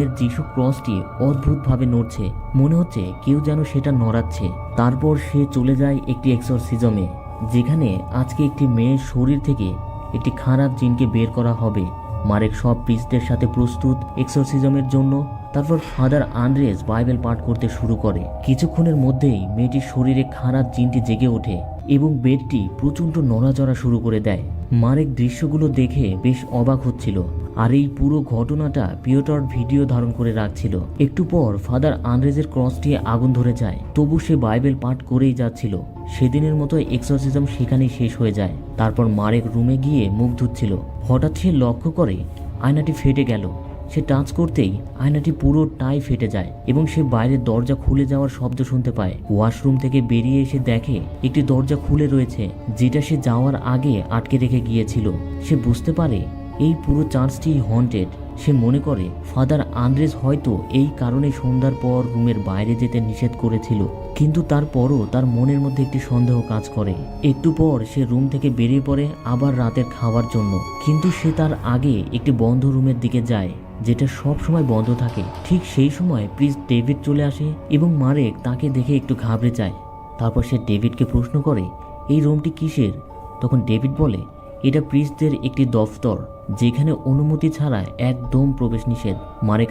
এর যিশু ক্রসটি অদ্ভুতভাবে নড়ছে। মনে হচ্ছে কেউ যেন সেটা নড়াচ্ছে। তারপর সে চলে যায় একটি এক্সরসিজমে, যেখানে আজকে একটি মেয়ের শরীর থেকে একটি খারাপ জিনকে বের করা হবে। মারেক সব প্রিস্টদের সাথে প্রস্তুত এক্সরসিজমের জন্য। তারপর ফাদার আন্দ্রেস বাইবেল পাঠ করতে শুরু করে। কিছুক্ষণের মধ্যেই মেয়েটির শরীরে খারাপ জিনটি জেগে ওঠে এবং বেডটি প্রচণ্ড নড়াচড়া শুরু করে দেয়। মারেক দৃশ্যগুলো দেখে বেশ অবাক হচ্ছিল। আর এই পুরো ঘটনাটা পিওটর ভিডিও ধারণ করে রাখছিল। একটু পর ফাদার আন্দ্রেজের ক্রসটি আগুন ধরে যায়। তবু সে বাইবেল পাঠ করেই যাচ্ছিল। সেদিনের মতো এক্সরসিজম সেখানেই শেষ হয়ে যায়। তারপর মারেক রুমে গিয়ে মুখ ধুচ্ছিল। হঠাৎ সে লক্ষ্য করে আয়নাটি ফেটে গেল। সে টাচ করতেই আয়নাটি পুরোটাই ফেটে যায় এবং সে বাইরের দরজা খুলে যাওয়ার শব্দ শুনতে পায়। ওয়াশরুম থেকে বেরিয়ে এসে দেখে একটি দরজা খুলে রয়েছে, যেটা সে যাওয়ার আগে আটকে রেখে গিয়েছিল। সে বুঝতে পারে এই পুরো চার্চটি হন্টেড সে মনে করে ফাদার আন্দ্রেস হয়তো এই কারণে সন্ধ্যার পর রুমের বাইরে যেতে নিষেধ করেছিল। কিন্তু তারপরও তার মনের মধ্যে একটি সন্দেহ কাজ করে। একটু পর সে রুম থেকে বেরিয়ে পড়ে আবার রাতের খাওয়ার জন্য। কিন্তু সে তার আগে একটি বন্ধ রুমের দিকে যায়, যেটা সব সময় বন্ধ থাকে। ঠিক সেই সময় প্রিন্স ডেভিড চলে আসে এবং মারেক তাকে দেখে একটু ঘাবড়ে যায়। তারপর সে ডেভিডকে প্রশ্ন করে, এই রুমটি কিসের? তখন ডেভিড বলে, এটা প্রিস্টদের একটি দফতর। যেখানে অনুমতি ছাড়া একদম প্রবেশ নিষেধ। মারেক